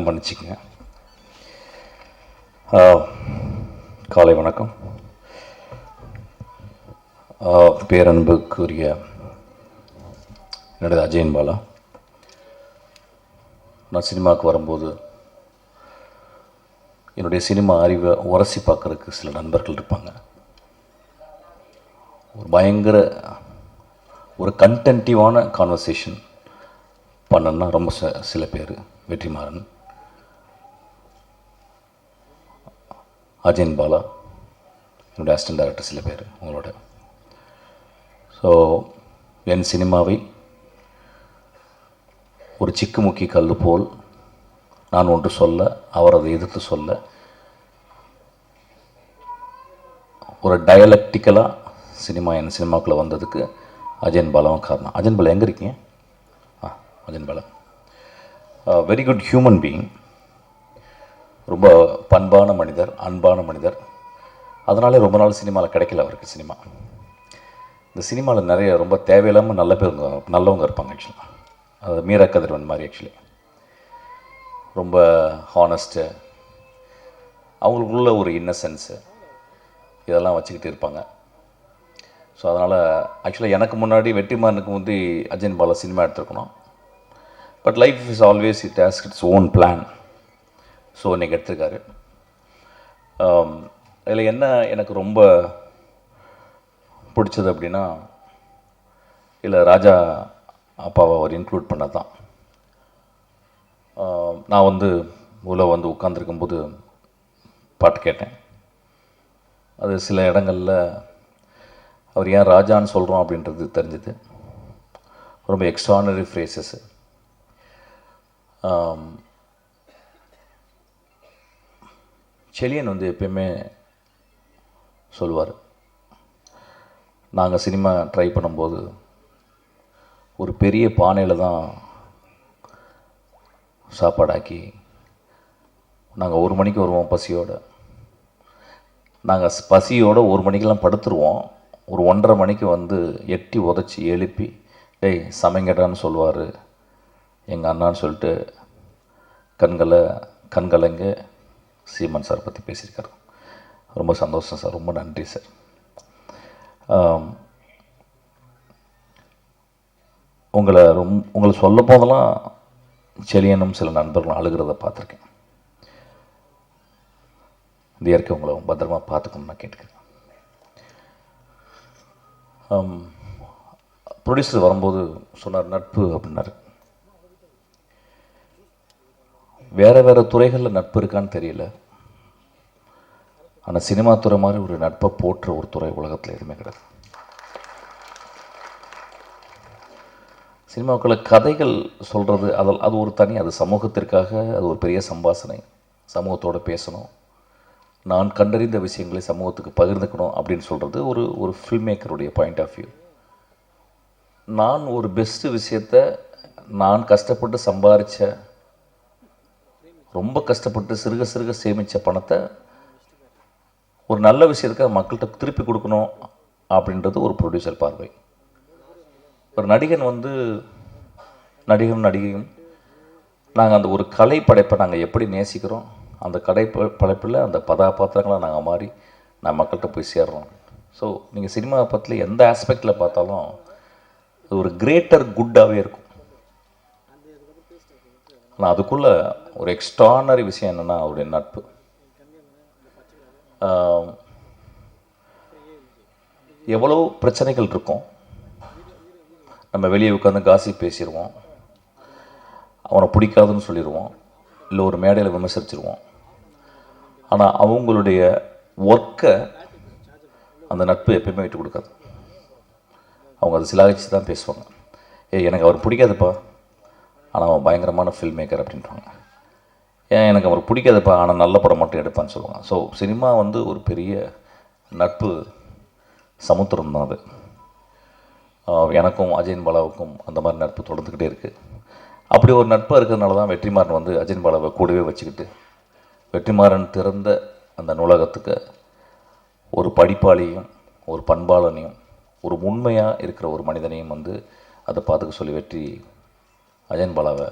மன்னிச்சிக்கங்க காலை வணக்கம். ஆ, பேரன்புக்குரிய என்னுடைய அஜயன் பாலா. நான் சினிமாவுக்கு வரும்போது என்னுடைய சினிமா அறிவை உரசி பார்க்குறதுக்கு சில நண்பர்கள் இருப்பாங்க. ஒரு பயங்கர ஒரு கன்டென்டிவான கான்வர்சேஷன் பண்ணன்னா ரொம்ப ச- சில பேர் வெற்றிமாறன். அஜயன் பாலா என்னுடைய அசிஸ்டன்ட் டைரக்டர் சில பேர் உங்களோட. ஸோ என் சினிமாவை ஒரு சிக்குமுக்கி கல் போல் நான் ஒன்று சொல்ல அவர் அதை எதிர்த்து சொல்ல ஒரு டயலக்டிக்கலாக சினிமா என் சினிமாக்குள்ளே வந்ததுக்கு அஜயன் பாலாவும் காரணம். அஜயன் பாலா எங்கே இருக்கீங்க? ஆ Ajayan Bala. Very good human being ரொம்ப பண்பான மனிதர் அன்பான மனிதர். அதனாலே ரொம்ப நாள் சினிமாவில் கிடைக்கல அவருக்கு சினிமா. இந்த சினிமாவில் நிறைய ரொம்ப தேவையில்லாமல் நல்ல பேருங்க நல்லவங்க இருப்பாங்க ஆக்சுவலாக அது மீரா கதிரவன் மாதிரி ஆக்சுவலி ரொம்ப ஹானஸ்ட்டு அவங்களுக்குள்ள ஒரு இன்னசென்ஸு இதெல்லாம் வச்சுக்கிட்டு இருப்பாங்க. ஸோ அதனால் ஆக்சுவலாக எனக்கு முன்னாடி வெற்றிமாறனுக்கு வந்து Ajayan Bala cinema எடுத்துருக்கணும். But life is always it has its own plan so இன்னைக்கு எடுத்திருக்காரு. Um, இதில் என்ன எனக்கு ரொம்ப பிடிச்சது அப்படின்னா இல்லை ராஜா அப்பாவை அவர் இன்க்ளூட் பண்ண தான் um, நான் வந்து உள்ள வந்து உட்காந்துருக்கும்போது பாட்டு கேட்டேன். அது சில இடங்களில் அவர் ஏன் ராஜான்னு சொல்கிறோம் அப்படின்றது தெரிஞ்சுது. ரொம்ப எக்ஸ்ட்ரானரி ஃப்ரேசஸ்ஸு செழியன் வந்து எப்பயுமே சொல்லுவார். நாங்கள் சினிமா ட்ரை பண்ணும்போது ஒரு பெரிய பானையில் தான் சாப்பாடாக்கி நாங்கள் ஒரு மணிக்கு வருவோம் பசியோடு. நாங்கள் பசியோடு ஒரு மணிக்கெல்லாம் படுத்துருவோம். ஒரு ஒன்றரை மணிக்கு வந்து எட்டி உதச்சி எழுப்பி டேய் சமைங்கடான்னு சொல்லுவார். எங்கள் அண்ணான்னு சொல்லிட்டு கண்களை கண்கலங்க சீமன் சார் பற்றி பேசியிருக்காரு. ரொம்ப சந்தோஷம் சார். ரொம்ப நன்றி சார். உங்களை ரொம் உங்களை சொல்ல போதெல்லாம் செலியனும் சில நண்பர்களும் அழுகிறத பார்த்துருக்கேன். இந்த இயற்கை உங்களை பத்திரமா பார்த்துக்கணும்னு நான் கேட்டுக்கிறேன். ப்ரொடியூசர் வரும்போது சொன்னார் நட்பு அப்படின்னாரு. வேறு வேறு துறைகளில் நட்பு இருக்கான்னு தெரியல. ஆனால் சினிமா துறை மாதிரி ஒரு நட்பை போற்ற ஒரு துறை உலகத்தில் எதுவுமே கிடையாது. சினிமாவுக்குள்ள கதைகள் சொல்கிறது அதில் அது ஒரு தனி அது சமூகத்திற்காக அது ஒரு பெரிய சம்பாசனை. சமூகத்தோடு பேசணும். நான் கண்டறிந்த விஷயங்களை சமூகத்துக்கு பகிர்ந்துக்கணும் அப்படின்னு சொல்கிறது ஒரு ஒரு ஃபில்ம் மேக்கருடைய பாயிண்ட் ஆஃப் வியூ நான் ஒரு பெஸ்ட்டு விஷயத்த நான் கஷ்டப்பட்டு சம்பாரித்த ரொம்ப கஷ்டப்பட்டு சிறுக சிறுக சேமித்த பணத்தை ஒரு நல்ல விஷயத்துக்கு மக்கள்கிட்ட திருப்பி கொடுக்கணும் அப்படின்றது ஒரு ப்ரொடியூசர் பார்வை. ஒரு நடிகன் வந்து நடிகரும் நடிகையும் நாங்கள் அந்த ஒரு கலை படைப்பை நாங்கள் எப்படி நேசிக்கிறோம் அந்த கலை ப- படைப்பில் அந்த கதாபாத்திரங்களை நாங்கள் மாறி நான் மக்கள்கிட்ட போய் சேர்றோம். ஸோ நீங்கள் சினிமா பற்றில எந்த ஆஸ்பெக்டில் பார்த்தாலும் அது ஒரு கிரேட்டர் குட்டாகவே இருக்கும். ஆனால் அதுக்குள்ளே ஒரு எக்ஸ்ட்ரானரி விஷயம் என்னென்னா அவருடைய நட்பு. எவ்வளோ பிரச்சனைகள் இருக்கும். நம்ம வெளியே உட்காந்து காசி பேசிடுவோம். அவனை பிடிக்காதுன்னு சொல்லிடுவோம். இல்லை ஒரு மேடையில் விமர்சிச்சிருவோம். ஆனால் அவங்களுடைய ஒர்க்கை அந்த நட்பு எப்பயுமே விட்டு கொடுக்காது. அவங்க அதை சிலாகிச்சு தான் பேசுவாங்க. ஏய் எனக்கு அவர் பிடிக்காதுப்பா. ஆனால் அவன் பயங்கரமான ஃபில்ம் மேக்கர் அப்படின்றாங்க. ஏன் எனக்கு அவர் பிடிக்காதப்பா ஆனால் நல்ல படம் மட்டும் எடுப்பான்னு சொல்லுவாங்க. ஸோ சினிமா வந்து ஒரு பெரிய நட்பு சமுத்திரம் தான் அது எனக்கும் அஜயன் பாலாவுக்கும் அந்த மாதிரி நட்பு தொடர்ந்துக்கிட்டே இருக்குது அப்படி ஒரு நட்பாக இருக்கிறதுனால தான் வெற்றிமாறன் வந்து அஜயன் பாலாவை கூடவே வச்சுக்கிட்டு வெற்றிமாறன் திறந்த அந்த நூலகத்துக்கு ஒரு படிப்பாளியும் ஒரு பண்பாளனையும் ஒரு உண்மையாக இருக்கிற ஒரு மனிதனையும் வந்து அதை பார்த்துக்க சொல்லி வெற்றி அஜயன் பாலாவை.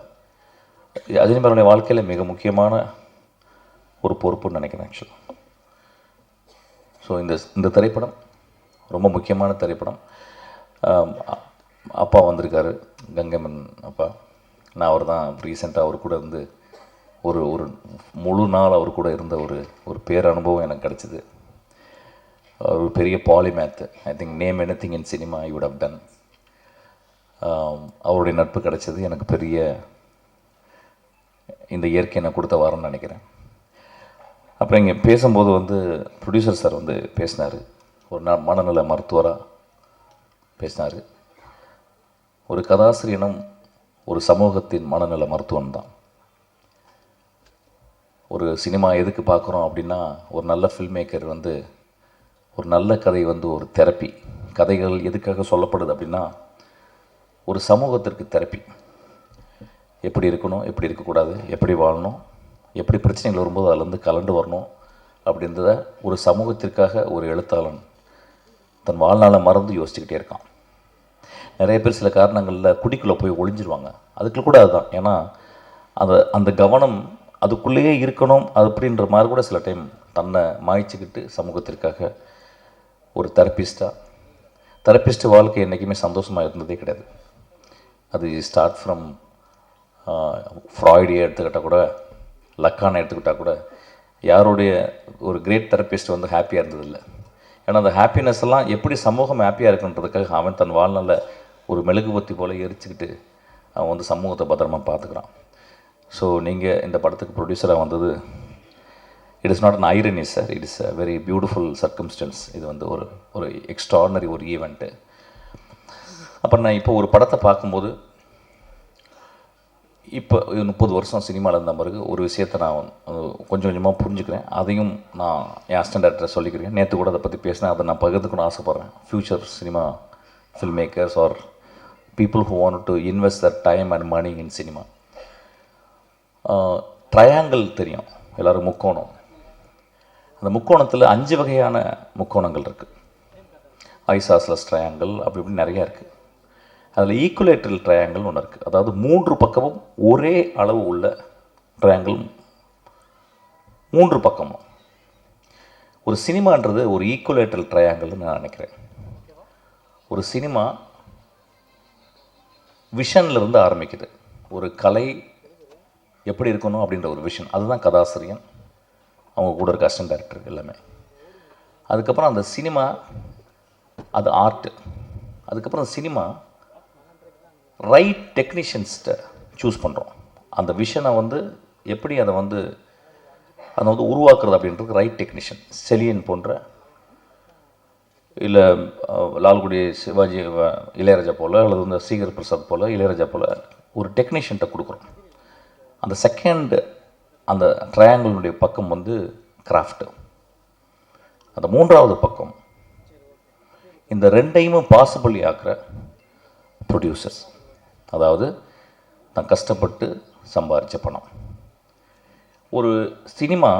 அஜினிபாருடைய வாழ்க்கையில் மிக முக்கியமான ஒரு பொறுப்புன்னு நினைக்கிறேன் ஆக்சுவலாக ஸோ இந்த இந்த திரைப்படம் ரொம்ப முக்கியமான திரைப்படம். அப்பா வந்திருக்காரு கங்கம்மன் அப்பா. நான் அவர் தான் ரீசெண்டாக அவர் கூட இருந்து ஒரு ஒரு முழு நாள் அவர் கூட இருந்த ஒரு ஒரு பேர் அனுபவம் எனக்கு கிடச்சிது. ஒரு பெரிய polymath I think name anything in cinema I would have done அவருடைய நட்பு கிடைச்சது எனக்கு பெரிய இந்த இயற்கை எனக்கு கொடுத்த வாரம்னு நினைக்கிறேன். அப்புறம் இங்கே பேசும்போது வந்து ப்ரொடியூசர் சார் வந்து பேசினார். ஒரு ந மனநல மருத்துவராக பேசினார். ஒரு கதாசிரியனும் ஒரு சமூகத்தின் மனநல மருத்துவன் தான். ஒரு சினிமா எதுக்கு பார்க்குறோம் அப்படின்னா ஒரு நல்ல ஃபில்ம் மேக்கர் வந்து ஒரு நல்ல கதை வந்து ஒரு தெரப்பி கதைகள் எதுக்காக சொல்லப்படுது அப்படின்னா ஒரு சமூகத்திற்கு தெரப்பி. எப்படி இருக்கணும் எப்படி இருக்கக்கூடாது எப்படி வாழணும் எப்படி பிரச்சனைகள் வரும்போது அதுலேருந்து கலண்டு வரணும் அப்படின்றத ஒரு சமூகத்திற்காக ஒரு எழுத்தாளன் தன் வாழ்நாளை மறந்து யோசிச்சுக்கிட்டே இருக்கான். நிறைய பேர் சில காரணங்களில் குடிக்குள்ளே போய் ஒளிஞ்சிருவாங்க. அதுக்குள்ள கூட அதுதான். ஏன்னா அந்த அந்த கவனம் அதுக்குள்ளேயே இருக்கணும் அப்படின்ற மாதிரி கூட சில டைம் தன்னை மாய்ச்சிக்கிட்டு சமூகத்திற்காக ஒரு தெரப்பிஸ்ட்டாக தெரப்பிஸ்ட் வாழ்க்கை என்றைக்குமே சந்தோஷமாக இருந்ததே கிடையாது. அது ஸ்டார்ட் ஃப்ரம் ஃப்ராய்டியை எடுத்துக்கிட்டால் கூட லக்கானை எடுத்துக்கிட்டால் கூட யாருடைய ஒரு கிரேட் தெரப்பிஸ்ட் வந்து ஹாப்பியாக இருந்ததில்லை. ஏன்னா அந்த ஹாப்பினஸ் எல்லாம் எப்படி சமூகம் ஹாப்பியாக இருக்குன்றதுக்காக அவன் தன் வாழ்நாளில் ஒரு மெழுகுபத்தி போல் எரிச்சுக்கிட்டு அவன் வந்து சமூகத்தை பத்திரமா பார்த்துக்கிறான். ஸோ நீங்கள் இந்த படத்துக்கு ப்ரொடியூசராக வந்தது it is not an irony sir it is a very beautiful circumstance இது வந்து ஒரு ஒரு எக்ஸ்ட்ரானரி ஒரு ஈவெண்ட்டு அப்புறம் நான் இப்போ ஒரு படத்தை பார்க்கும்போது இப்போ முப்பது வருஷம் சினிமாவில் இருந்த பிறகு ஒரு விஷயத்தை நான் கொஞ்சம் கொஞ்சமாக புரிஞ்சுக்கிறேன். அதையும் நான் என் அஸ்டன் டேரக்டரை சொல்லிக்கிறேன். நேற்று கூட அதை பற்றி பேசினேன். அதை நான் பகிர்ந்துக்கணும்னு ஆசைப்பட்றேன். Future cinema film makers are people who want to invest their time and money in cinema triangle தெரியும். எல்லோரும் முக்கோணம். அந்த முக்கோணத்தில் அஞ்சு வகையான முக்கோணங்கள் இருக்குது ஐசாஸ்லஸ் ட்ரையாங்கிள் அப்படி இப்படி நிறையா இருக்குது அதில் ஈக்குலேட்ரல் ட்ரையாங்கிள்னு ஒன்று இருக்குது அதாவது மூன்று பக்கமும் ஒரே அளவு உள்ள ட்ரையாங்கிள் மூன்று பக்கமும். ஒரு சினிமான்றது ஒரு ஈக்குலேட்ரல் ட்ரையாங்கிள்னு நான் நினைக்கிறேன். ஒரு சினிமா விஷன்லேருந்து ஆரம்பிக்குது. ஒரு கலை எப்படி இருக்கணும் அப்படின்ற ஒரு விஷன். அதுதான் கதாசிரியன். அவங்க கூட இருக்க அசிஸ்டன்ட் டேரக்டர் எல்லாமே. அதுக்கப்புறம் அந்த சினிமா அது ஆர்ட் அதுக்கப்புறம் சினிமா ரைட் டெக்னீஷியன்ஸ்கிட்ட சூஸ் பண்ணுறோம் அந்த விஷனை வந்து எப்படி அதை வந்து அதை வந்து உருவாக்குறது அப்படின்றது ரைட் டெக்னீஷியன் செலியன் போன்ற இல்லை லால்குடி சிவாஜி இளையராஜா போல் அல்லது வந்து சீகர் பிரசாத் போல் இளையராஜா போல் ஒரு டெக்னீஷியன்ட்ட கொடுக்குறோம். அந்த செகண்ட் அந்த ட்ரையாங்கிளுடைய பக்கம் வந்து கிராஃப்ட் அந்த மூன்றாவது பக்கம் இந்த ரெண்டையுமே பாசிபிள் ஆக்கிற ப்ரொடியூசர்ஸ் அதாவது நான் கஷ்டப்பட்டு சம்பாரித்த பணம். ஒரு சினிமா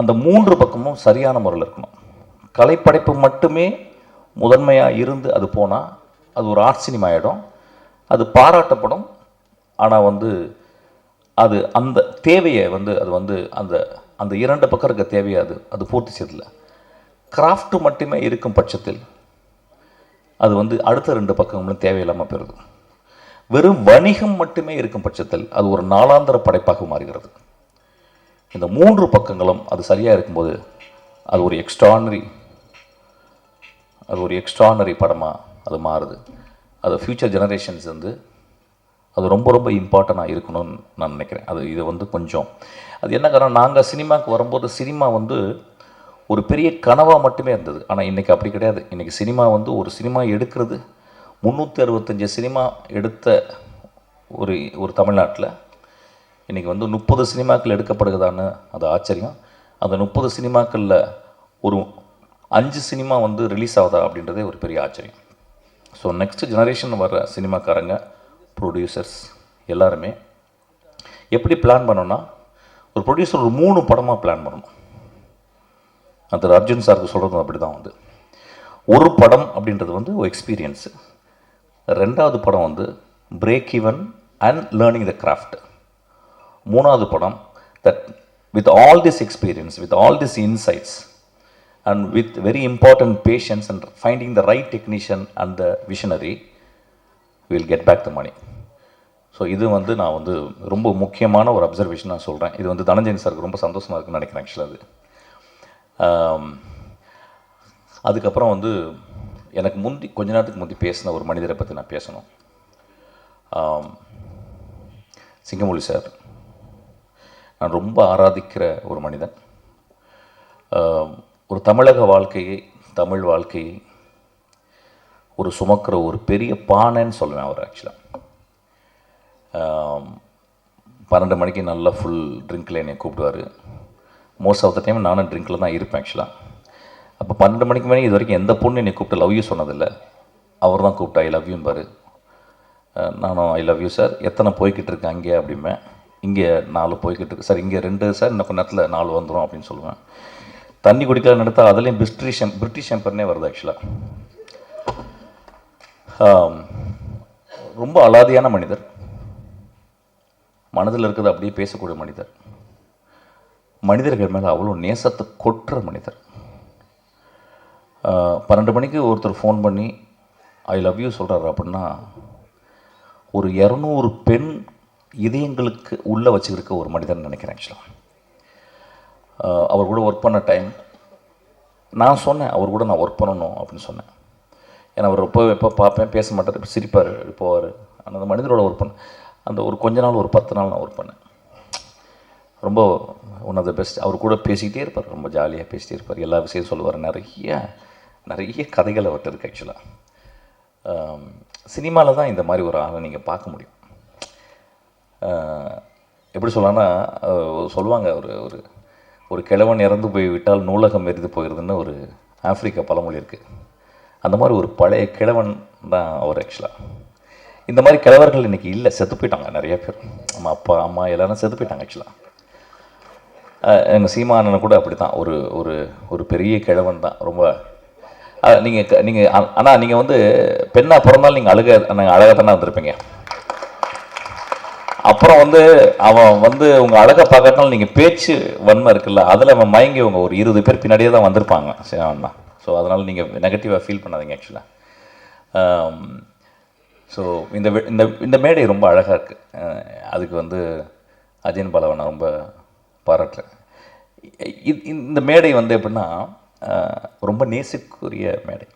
அந்த மூன்று பக்கமும் சரியான முறையில் இருக்கணும். கலைப்படைப்பு மட்டுமே முதன்மையாக இருந்து அது போனால் அது ஒரு ஆர்ட் சினிமா ஆகிடும் அது பாராட்டப்படும். ஆனால் வந்து அது அந்த தேவையை வந்து அது வந்து அந்த அந்த இரண்டு பக்கம் இருக்க தேவையை அது அது பூர்த்தி செய்யல கிராஃப்ட் மட்டுமே இருக்கும் பட்சத்தில் அது வந்து அடுத்த ரெண்டு பக்கங்களும் தேவையில்லாமல் போயிடுது. வெறும் வணிகம் மட்டுமே இருக்கும் பட்சத்தில் அது ஒரு நாளாந்திர படைப்பாக மாறுகிறது. இந்த மூன்று பக்கங்களும் அது சரியாக இருக்கும்போது அது ஒரு எக்ஸ்ட்ரானரி அது ஒரு எக்ஸ்ட்ரானரி படமாக அது மாறுது. அது ஃப்யூச்சர் ஜெனரேஷன்ஸ் வந்து அது ரொம்ப ரொம்ப இம்பார்ட்டண்ட்டாக இருக்கணும்னு நான் நினைக்கிறேன். அது இது வந்து கொஞ்சம். அது என்ன காரணம்? நாங்கள் சினிமாவுக்கு வரும்போது சினிமா வந்து ஒரு பெரிய கனவாக மட்டுமே இருந்தது. ஆனால் இன்றைக்கி அப்படி கிடையாது. இன்றைக்கி சினிமா வந்து ஒரு சினிமா எடுக்கிறது முந்நூற்றி அறுபத்தஞ்சு சினிமா எடுத்த ஒரு ஒரு தமிழ்நாட்டில் இன்றைக்கி வந்து முப்பது சினிமாக்கள் எடுக்கப்படுகிறதான்னு அது ஆச்சரியம். அந்த முப்பது சினிமாக்களில் ஒரு அஞ்சு சினிமா வந்து ரிலீஸ் ஆகுதா அப்படின்றதே ஒரு பெரிய ஆச்சரியம். ஸோ நெக்ஸ்ட் ஜெனரேஷன் வர சினிமாக்காரங்க ப்ரொடியூசர்ஸ் எல்லாருமே எப்படி பிளான் பண்ணோன்னா ஒரு ப்ரொடியூசர் ஒரு மூணு படமாக பிளான் பண்ணணும். அது அர்ஜுன் சாருக்கு சொல்கிறது அப்படி தான் வந்து. ஒரு படம் அப்படின்றது வந்து ஒரு எக்ஸ்பீரியன்ஸு ரெண்டாவது படம் வந்து break even and learning the craft மூணாவது படம் that with all this experience with all this insights and with very important patience and finding the right technician and the visionary will get back the money so இது வந்து நான் வந்து ரொம்ப முக்கியமான ஒரு observation நான் சொல்கிறேன் இது வந்து தனஞ்சயன் சாருக்கு ரொம்ப சந்தோஷமாக இருக்குன்னு நினைக்கிறேன் ஆக்சுவலாக அது. அதுக்கப்புறம் வந்து எனக்கு முந்தி கொஞ்ச நேரத்துக்கு முந்தி பேசின ஒரு மனிதரை பற்றி நான் பேசணும். சிங்கமொழி சார். நான் ரொம்ப ஆராதிக்கிற ஒரு மனிதன். ஒரு தமிழக வாழ்க்கையை தமிழ் வாழ்க்கையை ஒரு சுமக்கிற ஒரு பெரிய பானைன்னு சொல்லுவேன் அவர் ஆக்சுவலாக பன்னெண்டு மணிக்கு நல்லா ஃபுல் ட்ரிங்க்கில் என்னை கூப்பிடுவார். மோஸ்ட் ஆஃப் த டைம் நானும் ட்ரிங்க்கில் தான் இருப்பேன் ஆக்சுவலாக அப்போ பன்னெண்டு மணிக்கு மேலே இது வரைக்கும் எந்த பொண்ணு என்னை கூப்பிட்டு லவ் யூ சொன்னதில்லை. அவர் தான் கூப்பிட்டா ஐ லவ் யூன்னு நானும் ஐ லவ் யூ சார் எத்தனை போய்கிட்டு இருக்கு அங்கே அப்படிம்பேன் இங்கே நாலு போய்கிட்டு இருக்கு. சார் இங்கே ரெண்டு சார் இன்னும் கொஞ்ச நேரத்தில் நாலு வந்துடும் அப்படின்னு சொல்லுவேன். தண்ணி குடிக்கலாம்னு நடத்தா அதுலேயும் பிரிட்டிஷ் பிரிட்டிஷ் எம்பர்னே வருது ஆக்சுவலாக ரொம்ப அலாதியான மனிதர். மனதில் இருக்கிறது அப்படியே பேசக்கூடிய மனிதர். மனிதர்கள் மேலே அவ்வளோ நேசத்தை கொட்டுற மனிதர். பன்னெண்டு மணிக்கு ஒருத்தர் ஃபோன் பண்ணி ஐ லவ் யூ சொல்கிறாரு அப்படின்னா ஒரு இரநூறு பெண் இதயங்களுக்கு உள்ளே வச்சுருக்க ஒரு மனிதன் நினைக்கிறேன் ஆக்சுவலாக அவர் கூட ஒர்க் பண்ண டைம் நான் சொன்னேன் அவர் கூட நான் ஒர்க் பண்ணணும் அப்படின்னு சொன்னேன். ஏன்னா அவர் எப்போ எப்போ பார்ப்பேன் பேச மாட்டார் இப்போ சிரிப்பார் போவார். அந்த மனிதரோட ஒர்க் பண்ண அந்த ஒரு கொஞ்ச நாள் ஒரு பத்து நாள் நான் ஒர்க் பண்ணேன். ரொம்ப ஒன் ஆஃப் த பெஸ்ட் அவர் கூட பேசிக்கிட்டே இருப்பார் ரொம்ப ஜாலியாக பேசிட்டே இருப்பார். எல்லா விஷயம் சொல்லுவார் நிறைய நிறைய கதைகள் அவர்கிட்ட இருக்குது ஆக்சுவலாக சினிமாவில் தான் இந்த மாதிரி ஒரு ஆளை நீங்கள் பார்க்க முடியும். எப்படி சொல்லலாம்னா சொல்லுவாங்க ஒரு ஒரு ஒரு கிழவன் இறந்து போய் விட்டால் நூலகம் எரிந்து போயிருதுன்னு ஒரு ஆப்பிரிக்கா பழமொழி இருக்குது அந்த மாதிரி ஒரு பழைய கிழவன் தான் அவர் ஆக்சுவலாக இந்த மாதிரி கிழவர்கள் இன்றைக்கி இல்லை செத்து போயிட்டாங்க நிறைய பேர். நம்ம அப்பா அம்மா எல்லோரும் செத்து போயிட்டாங்க ஆக்சுவலாக எங்கள் சீமானனை கூட அப்படி தான் ஒரு ஒரு ஒரு பெரிய கிழவன் தான். ரொம்ப நீங்கள் நீங்கள் ஆனால் நீங்கள் வந்து பெண்ணாக பிறந்தாலும் நீங்கள் அழுக நாங்கள் அழகாக தானே வந்திருப்பீங்க அப்புறம் வந்து அவன் வந்து உங்கள் அழகை பார்க்கறதுனால நீங்கள் பேச்சு வன்மை இருக்குல்ல அதில் அவன் மயங்கி உங்கள் ஒரு இருபது பேர் பின்னாடியே தான் வந்திருப்பாங்க சரி அவன் ஸோ அதனால் நீங்கள் நெகட்டிவாக ஃபீல் பண்ணாதீங்க ஆக்சுவலாக ஸோ இந்த இந்த இந்த மேடை ரொம்ப அழகாக இருக்குது அதுக்கு வந்து அஜயன் பலவனை ரொம்ப பாராட்டுறேன். இந்த மேடை வந்து எப்படின்னா ரொம்ப நேசிக்குரிய மேடை.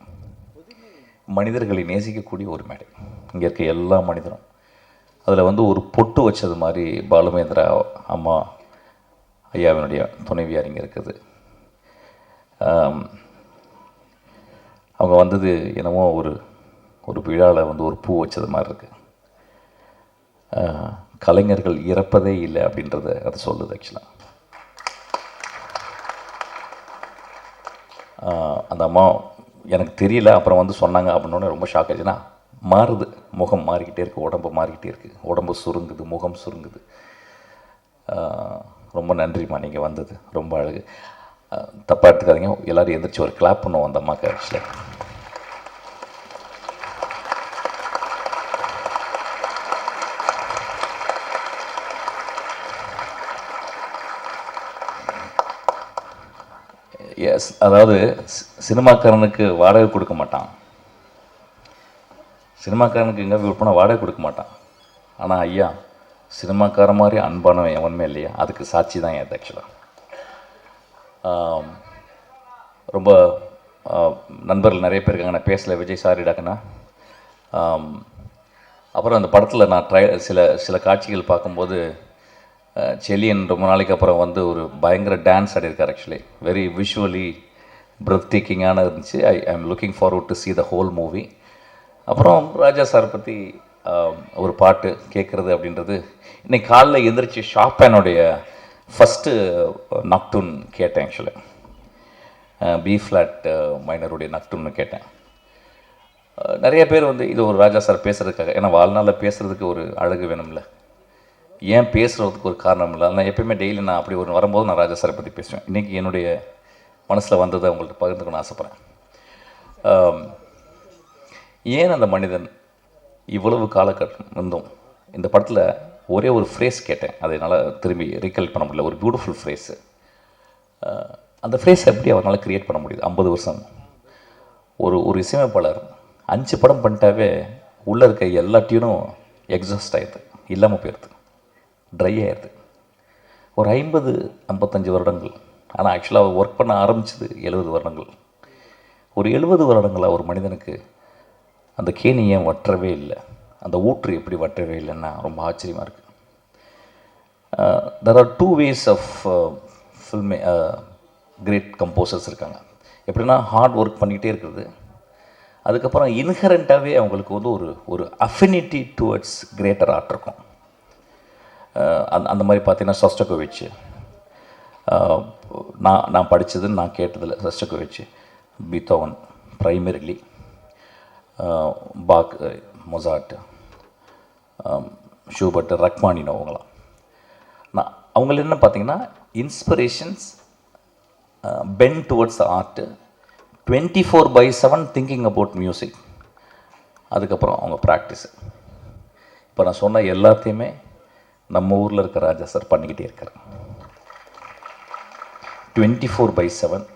மனிதர்களை நேசிக்கக்கூடிய ஒரு மேடை. இங்கே இருக்க எல்லா மனிதரும். அதில் வந்து ஒரு பொட்டு வச்சது மாதிரி பாலுமேந்திரா அம்மா ஐயாவினுடைய துணைவியார் இங்கே இருக்குது. அவங்க வந்தது என்னமோ ஒரு ஒரு விழாவில் வந்து ஒரு பூ வச்சது மாதிரி இருக்குது கலைஞர்கள் இறப்பதே இல்லை அப்படின்றத அது சொல்லுது ஆக்சுவலாக அந்த அம்மா எனக்கு தெரியல அப்புறம் வந்து சொன்னாங்க அப்படின்னோடனே ரொம்ப ஷாக் ஆச்சுன்னா மாறுது. முகம் மாறிக்கிட்டே இருக்குது உடம்பு மாறிக்கிட்டே இருக்குது உடம்பு சுருங்குது. முகம் சுருங்குது. ரொம்ப நன்றிம்மா நீங்கள் வந்தது. ரொம்ப அழகு. தப்பாக எடுத்துக்காதீங்க. எல்லோரும் எந்திரிச்சு ஒரு கிளாப் பண்ணுவோம் அந்த அம்மாவுக்கு ஆக்சுவலாக எஸ் அதாவது சி- சினிமாக்காரனுக்கு வாடகை கொடுக்க மாட்டான். சினிமாக்காரனுக்கு எங்கே விற்பனை வாடகை கொடுக்க மாட்டான். ஆனால் ஐயா சினிமாக்கார மாதிரி அன்பானவன் எவனுமே இல்லையா? அதுக்கு சாட்சி தான் என் ஆக்சுவலாக ரொம்ப நண்பர்கள் நிறைய பேர் இருக்காங்க. நான் பேசல விஜய் சாரிடாக்கண்ணா அப்புறம் அந்த படத்தில் நான் ட்ரை சில சில காட்சிகள் பார்க்கும்போது செலியன் ரொம்ப நாளைக்கு அப்புறம் வந்து ஒரு பயங்கர டான்ஸ் ஆடியிருக்கார் ஆக்சுவலி வெரி விஷுவலி பிரத் டேக்கிங்கான இருந்துச்சு. I I am looking forward to see the whole movie அப்புறம் ராஜா சார் பற்றி ஒரு பாட்டு கேட்குறது அப்படின்றது இன்னைக்கு காலைல எந்திரிச்சு ஷாப்பேனுடைய ஃபஸ்ட்டு நக்டூன் கேட்டேன் ஆக்சுவலி பி ஃப்ளாட் மைனருடைய நக்டூன்னு கேட்டேன். நிறைய பேர் வந்து இது ஒரு ராஜா சார் பேசுறதுக்காக ஏன்னா வாழ்நாளில் பேசுகிறதுக்கு ஒரு அழகு வேணும்ல. ஏன் பேசுகிறதுக்கு ஒரு காரணம் இல்லை? நான் எப்பயுமே டெய்லி நான் அப்படி ஒரு வரும்போது நான் ராஜா சாரை பற்றி பேசுவேன். இன்றைக்கி என்னுடைய மனசில் வந்ததை அவங்கள்ட்ட பகிர்ந்துக்கணும்னு ஆசைப்பட்றேன். ஏன் அந்த மனிதன் இவ்வளவு காலகட்டம் இருந்தும் இந்த படத்தில் ஒரே ஒரு ஃப்ரேஸ் கேட்டேன். அதை என்னால் திரும்பி ரீகல் பண்ண முடியல. ஒரு பியூட்டிஃபுல் ஃப்ரேஸு அந்த ஃப்ரேஸ் எப்படி அவரால் க்ரியேட் பண்ண முடியுது? ஐம்பது வருஷம். ஒரு ஒரு இசையமைப்பாளர் அஞ்சு படம் பண்ணிட்டாவே உள்ளே இருக்க எல்லா டியூனும் எக்ஸாஸ்ட் ஆகிடுது இல்லாமல் போயிடுது. ட்ரை ஆயிடுது ஒரு ஐம்பது ஐம்பத்தஞ்சு வருடங்கள். ஆனால் ஆக்சுவலாக அவர் ஒர்க் பண்ண ஆரம்பிச்சது எழுபது வருடங்கள். ஒரு எழுபது வருடங்களாக ஒரு மனிதனுக்கு அந்த கேணி ஏன் வற்றவே இல்லை? அந்த ஊற்று எப்படி வற்றவே இல்லைன்னா ரொம்ப ஆச்சரியமாக இருக்குது there are two ways of ஃபில்மே great composers இருக்காங்க. எப்படின்னா ஹார்ட் ஒர்க் பண்ணிக்கிட்டே இருக்கிறது. அதுக்கப்புறம் இன்ஹரண்ட்டாகவே அவங்களுக்கு வந்து ஒரு ஒரு அஃபினிட்டி டுவர்ட்ஸ் கிரேட்டர் ஆர்ட் இருக்கும். அந் அந்த மாதிரி பார்த்தீங்கன்னா சஸ்டகோவிச் நான் நான் படித்தது நான் கேட்டதில் Shostakovich Beethoven primarily Bach Mozart Schubert Rachmaninoff அவங்களாம். நான் அவங்கள என்ன பார்த்தீங்கன்னா inspirations pen towards art twenty four by seven thinking about music அதுக்கப்புறம் அவங்க ப்ராக்டிஸு இப்போ நான் சொன்ன எல்லாத்தையுமே நம்ம ஊரில் இருக்க ராஜா சார் பண்ணிக்கிட்டே இருக்கார். டுவெண்ட்டி ஃபோர் பை செவன்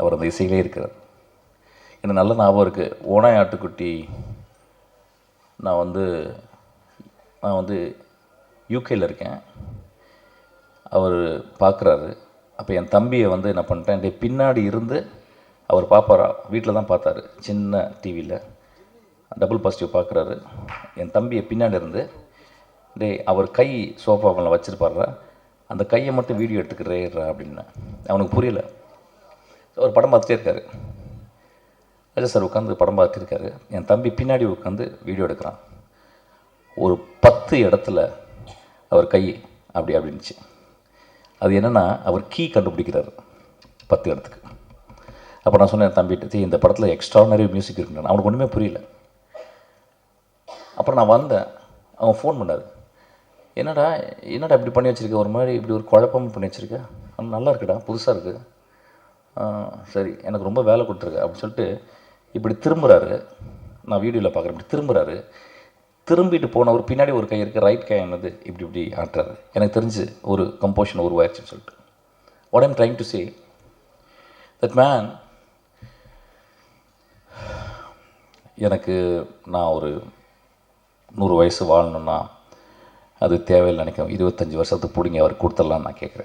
அவர் அந்த இசையிலே இருக்கிறார். எனக்கு நல்ல ஞாபகம் இருக்குது ஓனாய் ஆட்டுக்குட்டி நான் வந்து நான் வந்து யூகேயில் இருக்கேன். அவர் பார்க்குறாரு அப்போ என் தம்பியை வந்து என்ன பண்ணிட்டேன் டே பின்னாடி இருந்து அவர் பார்ப்பாரா வீட்டில் தான் பார்த்தாரு. சின்ன டிவியில் டபுள் பாசிட்டிவ் பார்க்குறாரு என் தம்பியை பின்னாடி இருந்து டேய் அவர் கை சோஃபாவில் வச்சுருப்பாரா அந்த கையை மட்டும் வீடியோ எடுத்துக்கிறேறா அப்படின்னு. அவனுக்கு புரியல. அவர் படம் பார்த்துட்டே இருக்காரு. அஜய் சார் உட்காந்து படம் பார்த்துட்டு இருக்காரு. என் தம்பி பின்னாடி உட்காந்து வீடியோ எடுக்கிறான். ஒரு பத்து இடத்துல அவர் கை அப்படி அப்படின்னுச்சு. அது என்னென்னா அவர் கீ கண்டுபிடிக்கிறாரு. பத்து இடத்துக்கு. அப்போ நான் சொன்னேன் தம்பிட்டு இந்த படத்தில் எக்ஸ்ட்ரானரி மியூசிக் இருக்குன்னு அவனுக்கு ஒன்றுமே புரியல. அப்புறம் நான் வந்தேன். அவன் ஃபோன் பண்ணார். என்னடா என்னடா இப்படி பண்ணி வச்சுருக்க? ஒரு மாதிரி இப்படி ஒரு குழப்பமும் பண்ணி வச்சுருக்க? ஆனால் நல்லா இருக்குடா புதுசாக இருக்குது சரி எனக்கு ரொம்ப வேலை கொடுத்துருக்கு அப்படின்னு சொல்லிட்டு இப்படி திரும்புகிறாரு நான் வீடியோவில் பார்க்குறேன் இப்படி திரும்புகிறாரு திரும்பிட்டு போனவர் பின்னாடி ஒரு கை இருக்குது ரைட் கை என்னது? இப்படி இப்படி ஆட்டுறாரு. எனக்கு தெரிஞ்சு ஒரு கம்போஷன் உருவாயிருச்சுன்னு சொல்லிட்டு. What I'm trying to say that man எனக்கு நான் ஒரு நூறு வயசு வாழணுன்னா அது தேவையில்லை நினைக்கும் இருபத்தஞ்சி வருஷத்துக்கு பிடிங்க அவர் கொடுத்துடலான்னு நான் கேட்குறேன்.